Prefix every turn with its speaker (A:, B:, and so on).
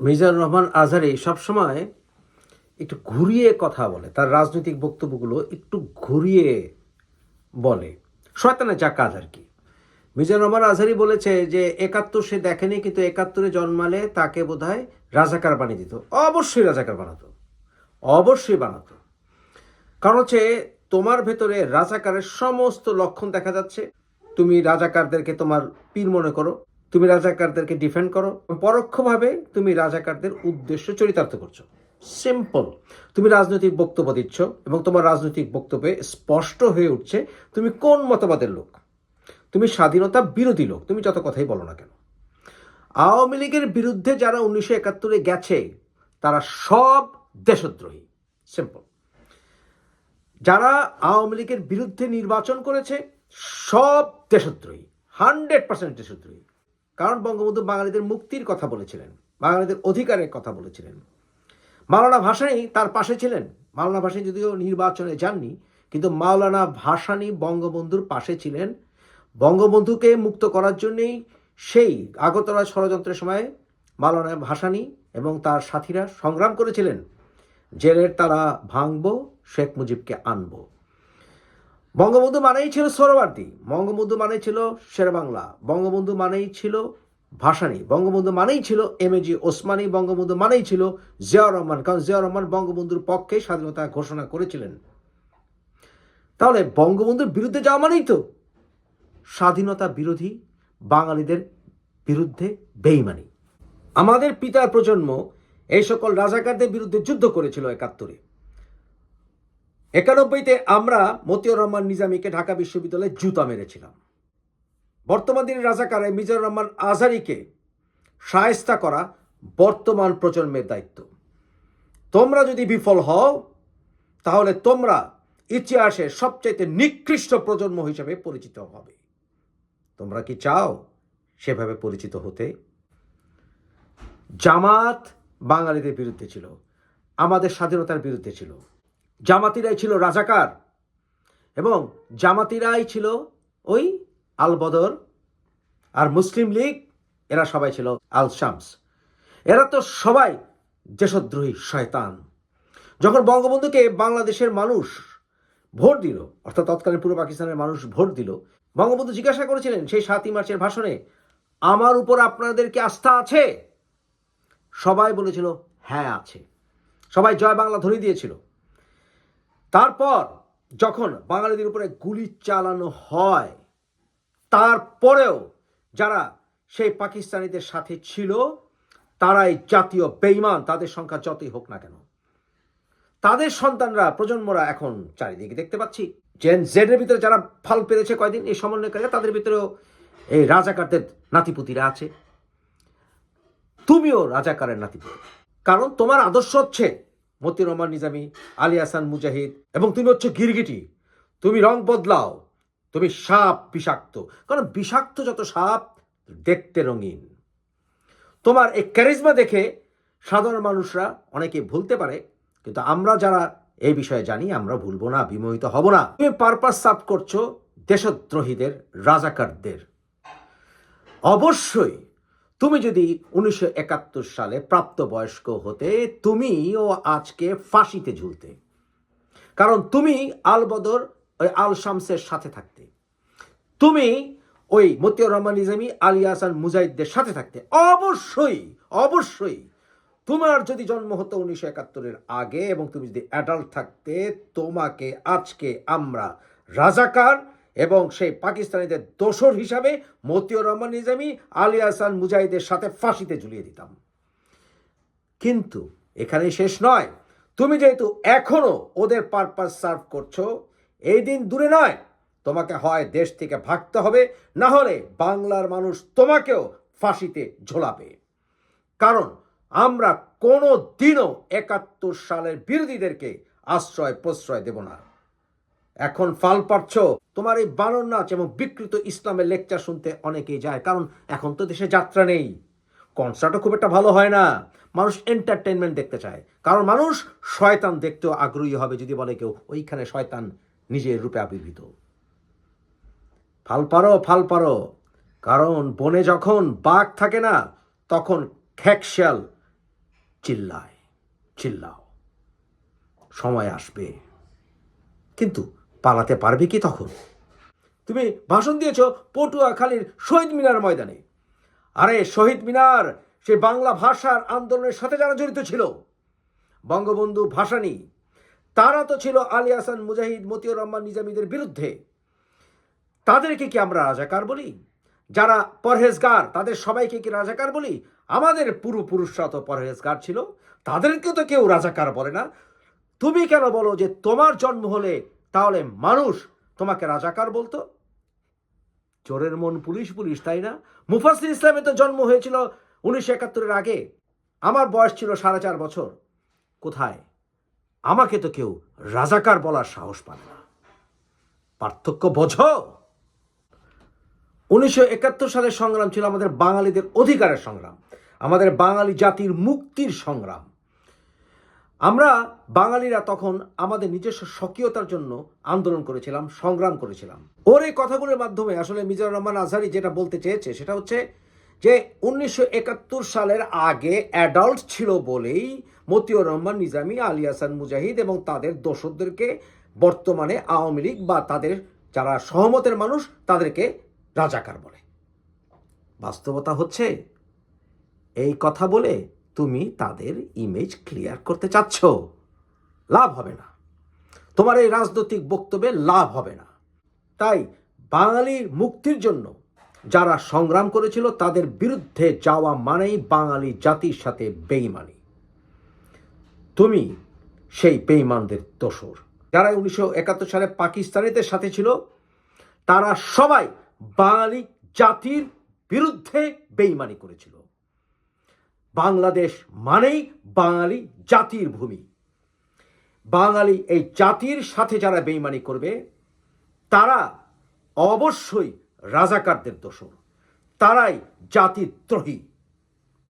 A: মিজানুর রহমান আজহারি সবসময় একটু ঘুরিয়ে কথা বলে, তার রাজনৈতিক বক্তব্যগুলো একটু ঘুরিয়ে বলে। শয়তানের যা কাজ আর কি মিজানুর রহমান আজহারি বলেছে যে, একাত্তর সে দেখেনি, কিন্তু একাত্তরে জন্মালে তাকে বোধহয় রাজাকার বানিয়ে দিত। অবশ্যই রাজাকার বানাতো। অবশ্যই বানাতো। কারণ হচ্ছে, তোমার ভেতরে রাজাকারের সমস্ত লক্ষণ দেখা যাচ্ছে। তুমি রাজাকারদেরকে তোমার পীর মনে করো। তুমি রাজাকারদেরকে ডিফেন্ড করো, পরোক্ষভাবে তুমি রাজাকারদের উদ্দেশ্য চরিতার্থ করছ। সিম্পল তুমি রাজনৈতিক বক্তব্য দিচ্ছ এবং তোমার রাজনৈতিক বক্তব্যে স্পষ্ট হয়ে উঠছে তুমি কোন মতবাদের লোক। তুমি স্বাধীনতা বিরোধী লোক, তুমি যত কথাই বলো না কেন। আওয়ামী লীগের বিরুদ্ধে যারা উনিশশো একাত্তরে গেছে, তারা সব দেশদ্রোহী। সিম্পল যারা আওয়ামী লীগের বিরুদ্ধে নির্বাচন করেছে, সব দেশদ্রোহী। হান্ড্রেড পার্সেন্ট দেশদ্রোহী। কারণ বঙ্গবন্ধু বাঙালিদের মুক্তির কথা বলেছিলেন, বাঙালিদের অধিকারের কথা বলেছিলেন। মাওলানা ভাসানী তার পাশে ছিলেন। মাওলানা ভাসানী যদিও নির্বাচনে যাননি, কিন্তু মাওলানা ভাসানী বঙ্গবন্ধুর পাশে ছিলেন। বঙ্গবন্ধুকে মুক্ত করার জন্যেই সেই আগরতলা ষড়যন্ত্রের সময় মাওলানা ভাসানী এবং তার সাথীরা সংগ্রাম করেছিলেন। জেলের তারা ভাঙব, শেখ মুজিবকে আনব। বঙ্গবন্ধু মানেই ছিল সরোয়ার্দী বঙ্গবন্ধু মানেই ছিল শেরবাংলা বঙ্গবন্ধু মানেই ছিল ভাসানী, বঙ্গবন্ধু মানেই ছিল এম এজি ওসমানী, বঙ্গবন্ধু মানেই ছিল জিয়াউর রহমান, কারণ জিয়াউর রহমান বঙ্গবন্ধুর পক্ষে স্বাধীনতা ঘোষণা করেছিলেন। তাহলে বঙ্গবন্ধুর বিরুদ্ধে যাওয়া মানেই তো স্বাধীনতা বিরোধী বাঙালিদের বিরুদ্ধে বেইমানি। আমাদের পিতার প্রজন্ম এই সকল রাজাকারদের বিরুদ্ধে যুদ্ধ করেছিল একাত্তরে। একানব্বইতে আমরা মতিউর রহমান নিজামীকে ঢাকা বিশ্ববিদ্যালয়ে জুতা মেরেছিলাম। বর্তমান দিনের রাজাকারে মিজানুর রহমান আজহারিকে সায়স্তা করা বর্তমান প্রজন্মের দায়িত্ব। তোমরা যদি বিফল হও, তাহলে তোমরা ইতিহাসে সবচাইতে নিকৃষ্ট প্রজন্ম হিসেবে পরিচিত হবে। তোমরা কি চাও সেভাবে পরিচিত হতে? জামাত বাঙালিদের বিরুদ্ধে ছিল, আমাদের স্বাধীনতার বিরুদ্ধে ছিল। জামাতিরাই ছিল রাজাকার এবং জামাতিরাই ছিল ওই আল বদর আর মুসলিম লীগ, এরা সবাই ছিল আল শামস। এরা তো সবাই দেশদ্রোহী শয়তান। যখন বঙ্গবন্ধুকে বাংলাদেশের মানুষ ভোট দিল, অর্থাৎ তৎকালীন পূর্ব পাকিস্তানের মানুষ ভোট দিল, বঙ্গবন্ধু জিজ্ঞাসা করেছিলেন, সেই সাতই মার্চের ভাষণে, আমার উপর আপনাদের কি আস্থা আছে? সবাই বলেছিল হ্যাঁ আছে। সবাই জয় বাংলা ধ্বনি দিয়েছিল। তারপর যখন বাঙালিদের উপরে গুলি চালানো হয়, তারপরেও যারা সেই পাকিস্তানিদের সাথে ছিল, তারাই জাতীয় বেইমান তাদের সংখ্যা যতই হোক না কেন। তাদের সন্তানরা, প্রজন্মরা এখন চারিদিকে দেখতে পাচ্ছি। জেন জেডের ভিতরে যারা ফাল পেরেছে কয়দিন, এই সমন্বয়কারীরা, তাদের ভিতরেও এই রাজাকারদের নাতিপুতিরা আছে। তুমিও রাজাকারের নাতিপুতি। কারণ তোমার আদর্শ হচ্ছে মতিউর রহমান নিজামী, আলী হাসান মুজাহিদ, এবং তুমি হচ্ছে গিরগিটি। তুমি রং বদলাও, তুমি সাপ বিষাক্ত। কারণ বিষাক্ত যত সাপ, দেখতে রঙিন। তোমার এই ক্যারিজমা দেখে সাধারণ মানুষরা অনেকে ভুলতে পারে, কিন্তু আমরা যারা এই বিষয়ে জানি, আমরা ভুলবো না, বিমোহিত হব না। তুমি পারপাস সার্ভ করছ দেশদ্রোহীদের, রাজাকারদের। অবশ্যই তুমি যদি উনিশশো একাত্তর সালে প্রাপ্তবয়স্ক হতে তুমিও আজকে ফাঁসিতে ঝুলতে। কারণ তুমি আলবদর ওই আল শামসের সাথে থাকতে। তুমি ওই মতিউর রহমান নিজামী, আলী হাসান মুজাহিদদের সাথে থাকতে। অবশ্যই অবশ্যই। তোমার যদি জন্ম হতো উনিশশো একাত্তরের আগে এবং তুমি যদি অ্যাডাল্ট থাকতে, তোমাকে আজকে আমরা রাজাকার এবং সেই পাকিস্তানিদের দোসর হিসাবে মতিউর রহমান নিজামী, আলী হাসান মুজাহিদের সাথে ফাঁসিতে ঝুলিয়ে দিতাম। কিন্তু এখানে শেষ নয়। তুমি যেহেতু এখনও ওদের পারপাস সার্ভ করছ, এই দিন দূরে নয়। তোমাকে হয় দেশ থেকে ভাগতে হবে, না হলে বাংলার মানুষ তোমাকেও ফাঁসিতে ঝোলাবে। কারণ আমরা কোনো দিনও একাত্তর সালের বিরোধীদেরকে আশ্রয় প্রশ্রয় দেব না। এখন ফাল পাচ্ছ তোমার এই বানর নাচ এবং বিকৃত ইসলামের লেকচার শুনতে অনেকেই যায়, কারণ এখন তো দেশে যাত্রা নেই। কনসার্টও খুব একটা ভালো হয় না। মানুষ এন্টারটেনমেন্ট দেখতে চায়। কারণ মানুষ শয়তান দেখতেও আগ্রহী হবে যদি বলে কেউ, ওইখানে শয়তান নিজের রূপে আবির্ভূত। ফাল পারো ফাল পারো কারণ বনে যখন বাঘ থাকে না, তখন খ্যাকশাল চিল্লায়, চিল্লাও। সময় আসবে। কিন্তু পালাতে পারবে কি তখন? তুমি ভাষণ দিয়েছ পটুয়াখালীর শহীদ মিনার ময়দানে। আরে শহীদ মিনার, সে বাংলা ভাষার আন্দোলনের সাথে যারা জড়িত ছিল? বঙ্গবন্ধু ভাসানী, তারা তো ছিল আলী হাসান, মুজাহিদ, মতিউর রহমান, নিজামীদের বিরুদ্ধে। তাদেরকে কি আমরা রাজাকার বলি? যারা পরহেজগার, তাদের সবাইকে কি রাজাকার বলি? আমাদের পূর্বপুরুষরা তো পরহেজগার ছিল তাদেরকে তো কেউ রাজাকার বলে না। তুমি কেন বলো যে তোমার জন্ম হলে তাহলে মানুষ তোমাকে রাজাকার বলতো? চোরের মন পুলিশ পুলিশ, তাই না? মুফাসির ইসলামে তো জন্ম হয়েছিল উনিশশো একাত্তরের আগে। আমার বয়স ছিল সাড়ে চার বছর। কোথায়? আমাকে তো কেউ রাজাকার বলার সাহস পায় না। পার্থক্য বোঝো? উনিশশো একাত্তর সালের সংগ্রাম ছিল আমাদের বাঙালিদের অধিকারের সংগ্রাম, আমাদের বাঙালি জাতির মুক্তির সংগ্রাম। আমরা বাঙালিরা তখন আমাদের নিজস্ব স্বকীয়তার জন্য আন্দোলন করেছিলাম, সংগ্রাম করেছিলাম। ওর এই কথাগুলোর মাধ্যমে আসলে মিজানুর রহমান আজহারি যেটা বলতে চেয়েছে সেটা হচ্ছে যে, উনিশশো একাত্তর সালের আগে অ্যাডাল্ট ছিল বলেই মতিউর রহমান, নিজামী, আলী হাসান মুজাহিদ এবং তাদের দোসরদেরকে বর্তমানে আওয়ামী লীগ বা তাদের যারা সহমতের মানুষ তাদেরকে রাজাকার বলে। বাস্তবতা হচ্ছে, এই কথা বলে তুমি তাদের ইমেজ ক্লিয়ার করতে চাচ্ছ। লাভ হবে না। তোমার এই রাজনৈতিক বক্তব্যে লাভ হবে না। তাই বাঙালির মুক্তির জন্য যারা সংগ্রাম করেছিল, তাদের বিরুদ্ধে যাওয়া মানেই বাঙালি জাতির সাথে বেইমানি। তুমি সেই বেইমানদের দোসর যারা উনিশশো একাত্তর সালে পাকিস্তানিদের সাথে ছিল, তারা সবাই বাঙালি জাতির বিরুদ্ধে বেইমানি করেছিল। বাংলাদেশ মানেই বাঙালি জাতির ভূমি। বাঙালি এই জাতির সাথে যারা বেইমানি করবে, তারা অবশ্যই রাজাকারদের দোষর। তারাই জাতিদ্রোহী।